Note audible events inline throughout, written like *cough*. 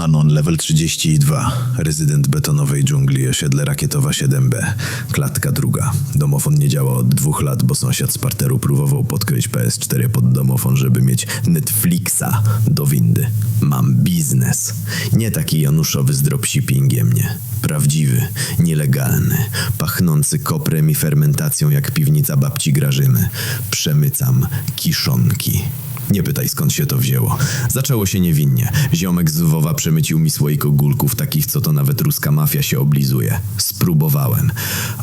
Anon, level 32. Rezydent betonowej dżungli, osiedle rakietowa 7B. Klatka druga. Domofon nie działa od dwóch lat, bo sąsiad z parteru próbował podkryć PS4 pod domofon, żeby mieć Netflixa do windy. Mam biznes. Nie taki januszowy z dropshippingiem, nie. Prawdziwy, nielegalny, pachnący koprem i fermentacją jak piwnica babci Grażyny. Przemycam kiszonki. Nie pytaj skąd się to wzięło. Zaczęło się niewinnie. Ziomek z Wowa przemycił mi słoik ogórków, takich co to nawet ruska mafia się oblizuje. Spróbowałem.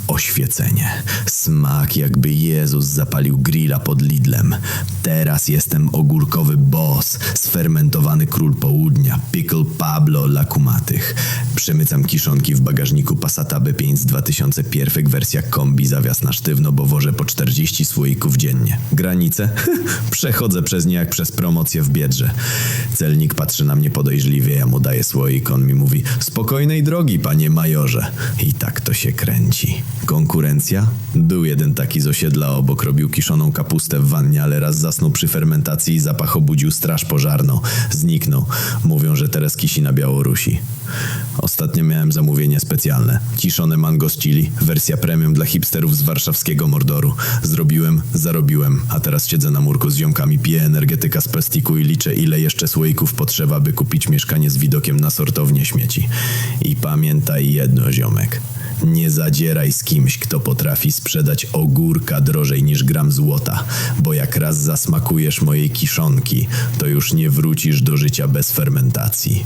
Oświecenie. Smak jakby Jezus zapalił grilla pod Lidlem. Teraz jestem ogórkowy boss, sfermentowany król południa, pickle Pablo dla kumatych. Przemycam kiszonki w bagażniku Passata B5 z 2001 wersja kombi zawias na sztywno, bo wożę po 40 słoików dziennie. Granice? *laughs* Przechodzę przez nie jak przez promocję w Biedrze. Celnik patrzy na mnie podejrzliwie, ja mu daję słoik, on mi mówi spokojnej drogi, panie majorze. I tak to się kręci. Konkurencja? Był jeden taki z osiedla obok, robił kiszoną kapustę w wannie, ale raz zasnął przy fermentacji i zapach obudził straż pożarną. Zniknął. Mówią, że teraz kisi na Białorusi. Ostatnio miałem zamówienie specjalne. Kiszone mango z chili, wersja premium dla hipsterów z warszawskiego Mordoru. Zrobiłem, zarobiłem, a teraz siedzę na murku z ziomkami, piję energetyka z plastiku i liczę, ile jeszcze słoików potrzeba, by kupić mieszkanie z widokiem na sortownię śmieci. I pamiętaj jedno, ziomek. Nie zadzieraj z kimś, kto potrafi sprzedać ogórka drożej niż gram złota, bo jak raz zasmakujesz mojej kiszonki, to już nie wrócisz do życia bez fermentacji.